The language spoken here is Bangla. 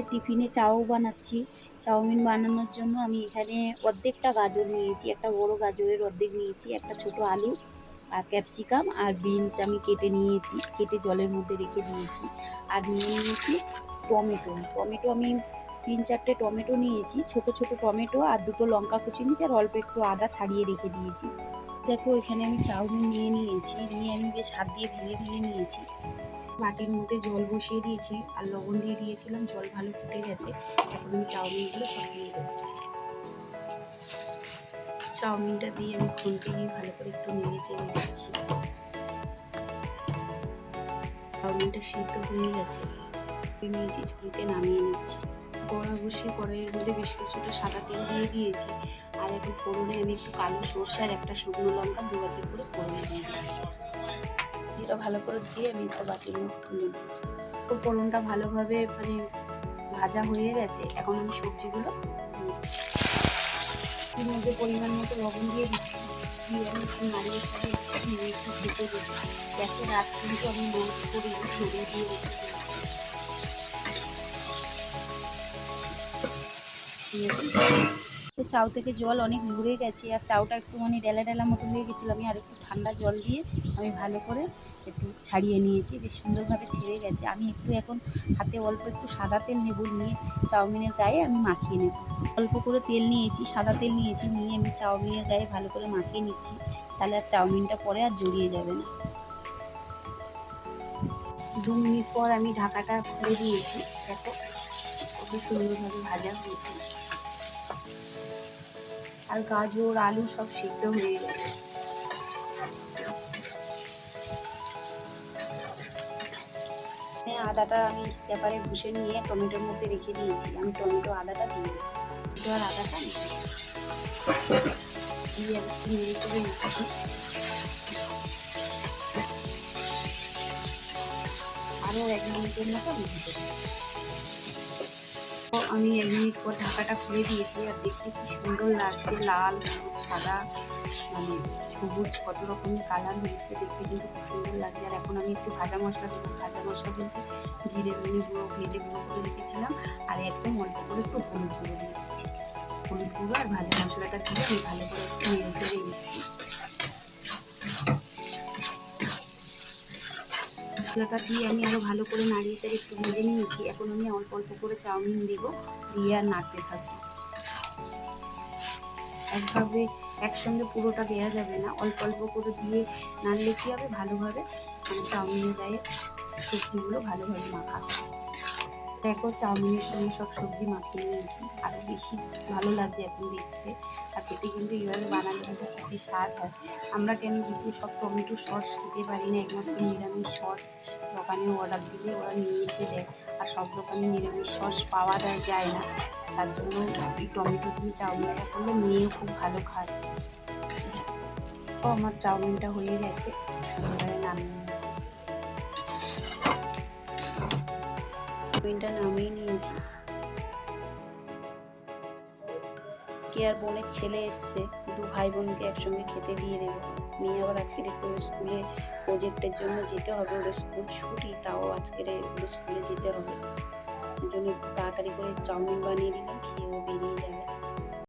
বাচ্চাদের টিফিনে চাও বানাচ্ছি। চাউমিন বানানোর জন্য আমি এখানে অর্ধেকটা গাজর নিয়েছি, একটা বড় গাজরের অর্ধেক নিয়েছি, একটা ছোট আলু, আর ক্যাপসিকাম আর বিনস আমি কেটে নিয়েছি, কেটে জলের মধ্যে রেখে দিয়েছি। আর নিয়ে নিয়েছি টমেটো। টমেটো আমি তিন চারটে টমেটো নিয়েছি, ছোট ছোট টমেটো আর দুটো লঙ্কা কুচি নিয়েছি, আর অল্প একটু আদা ছাড়িয়ে রেখে দিয়েছি। দেখো এখানে আমি চাউমিন নিয়ে নিয়েছি, নিয়ে আমি বেশ হাত দিয়ে ভেঙে ভেঙে নিয়েছি। বাটির মধ্যে জল বসিয়ে দিয়েছি আর লবণ দিয়ে দিয়েছিলাম, জল ভালো ফুটে গেছে। এখন আমি চাউমিনগুলো সব দিয়ে দেবো। চাউমিনটা দিয়ে আমি খুলতে গিয়ে ভালো করে একটু নেড়ে চেড়ে দিচ্ছি। চাউমিনটা সিদ্ধ হয়ে গেছে। নিয়েছি ঝুড়িতে নামিয়ে নিচ্ছি। কড়া বসিয়ে কড়াইয়ের মধ্যে বেশ কিছুটা সাদা তেল দিয়ে দিয়েছি। আর একটু ফোড়নে আমি একটু কালো সর্ষে আর একটা শুকনো লঙ্কা দুয়াতে করে ফোড়নে দিয়ে দিয়েছি। যেটা ভালো করে দিয়ে আমি বাটির মধ্যে তুলে নিয়েছি। তো ফোড়নটা ভালোভাবে মানে ভাজা হয়ে গেছে, এখন আমি সবজিগুলো মধ্যে পরিমাণ মতো লবণ দিয়ে দিচ্ছি। দিয়ে আমি একটু নাড়িয়ে নিয়ে একটু দেবো গ্যাসের রাত কিন্তু আমি বন্ধ করে ধরে দিয়ে দিয়েছি তো চাউ থেকে জল অনেক ঝরে গেছে আর চাউটা একটু মানে ডেলা ডেলা মতো হয়ে গেছিল। আমি আর একটু ঠান্ডা জল দিয়ে আমি ভালো করে একটু ছাড়িয়ে নিয়েছি। বেশ সুন্দরভাবে ছেড়ে গেছে। আমি একটু এখন হাতে অল্প একটু সাদা তেল নেব নিয়ে চাউমিনের গায়ে আমি মাখিয়ে নেব। অল্প করে তেল নিয়েছি, সাদা তেল নিয়েছি নিয়ে আমি চাউমিনের গায়ে ভালো করে মাখিয়ে নিচ্ছি। তাহলে আর চাউমিনটা পরে আর জড়িয়ে যাবে না। দু মিনিট পর আমি ঢাকাটা খুলে দিয়েছি। দেখো, কত সুন্দরভাবে ভাজা হয়েছে। আর গাজর আলু সব সিদ্ধ হয়ে গেছে। হ্যাঁ, আদাটা আমি স্ক্যাপারে ঘুষে নিয়ে টমেটোর মধ্যে রেখে দিয়েছি। আমি টমেটো আদাটা দিয়ে টমেটো আর আদাটা দিয়ে এক মিনিটের মতো রেখে দেবো তো আমি এক মিনিট পর ঢাকাটা খুলে দিয়েছি আর দেখতে কি সুন্দর লাগছে, লাল, হলুদ, সাদা মানে সবুজ, কত রকমের কালার হয়েছে, দেখতে কিন্তু খুব সুন্দর লাগছে। আর এখন আমি একটু ভাজা মশলা দেবো। ভাজা মশলা বলতে জিরে, ধনে গুঁড়ো, ভেজে গুঁড়ো করে রেখেছিলাম। আর একদম অল্প করে একটু হলুদ গুঁড়ো দিয়ে দিচ্ছি। হলুদ গুঁড়ো আর ভাজা মশলাটা দিয়ে আমি ভালো করে একটু নেড়ে চেড়ে দিচ্ছি মশলাটা দিয়ে আমি আরও ভালো করে নাড়িয়ে চাড়িয়ে একটু ভেজে নিয়েছি। এখন আমি অল্প অল্প করে চাউমিন দেবো, দিয়ে আর নাড়তে থাকব। একভাবে একসঙ্গে পুরোটা দেওয়া যাবে না। অল্প অল্প করে দিয়ে নাড়লে কী হবে? ভালোভাবে মানে চাউমিনের গায়ে সবজিগুলো ভালোভাবে মাখা দেখো চাউমিনের সঙ্গে সব সবজি মাখিয়ে নিয়েছি। আরও বেশি ভালো লাগছে এখন দেখতে। আর খেতে কিন্তু এইভাবে বানালে কিন্তু খেতে স্বাদ হয়। আমরা কেন যেহেতু সব টমেটো সস খেতে পারি না, একমাত্র নিরামিষ সস দোকানে অর্ডার দিলে ওরা নিয়ে এসে দেয়। আর সব দোকানে নিরামিষ সস পাওয়া যায় যায় না। তার জন্য এই টমেটো দিয়ে চাউমিনটা করলে মেয়েও খুব ভালো খায়। তো আমার চাউমিনটা হয়ে গেছে। এবারে নামিয়ে নেব। নামেই নিয়েছি। কে আর বোনের ছেলে এসছে? দু ভাই বোনকে একসঙ্গে খেতে দিয়ে দেবে। মেয়ে আবার আজকের একটু স্কুলে প্রজেক্টের জন্য যেতে হবে। ওদের স্কুল ছুটি, তাও আজকের ওদের স্কুলে যেতে হবে। জন্য তাড়াতাড়ি করে চাউমিন বানিয়ে দিলে খেয়েও বেরিয়ে যাবে।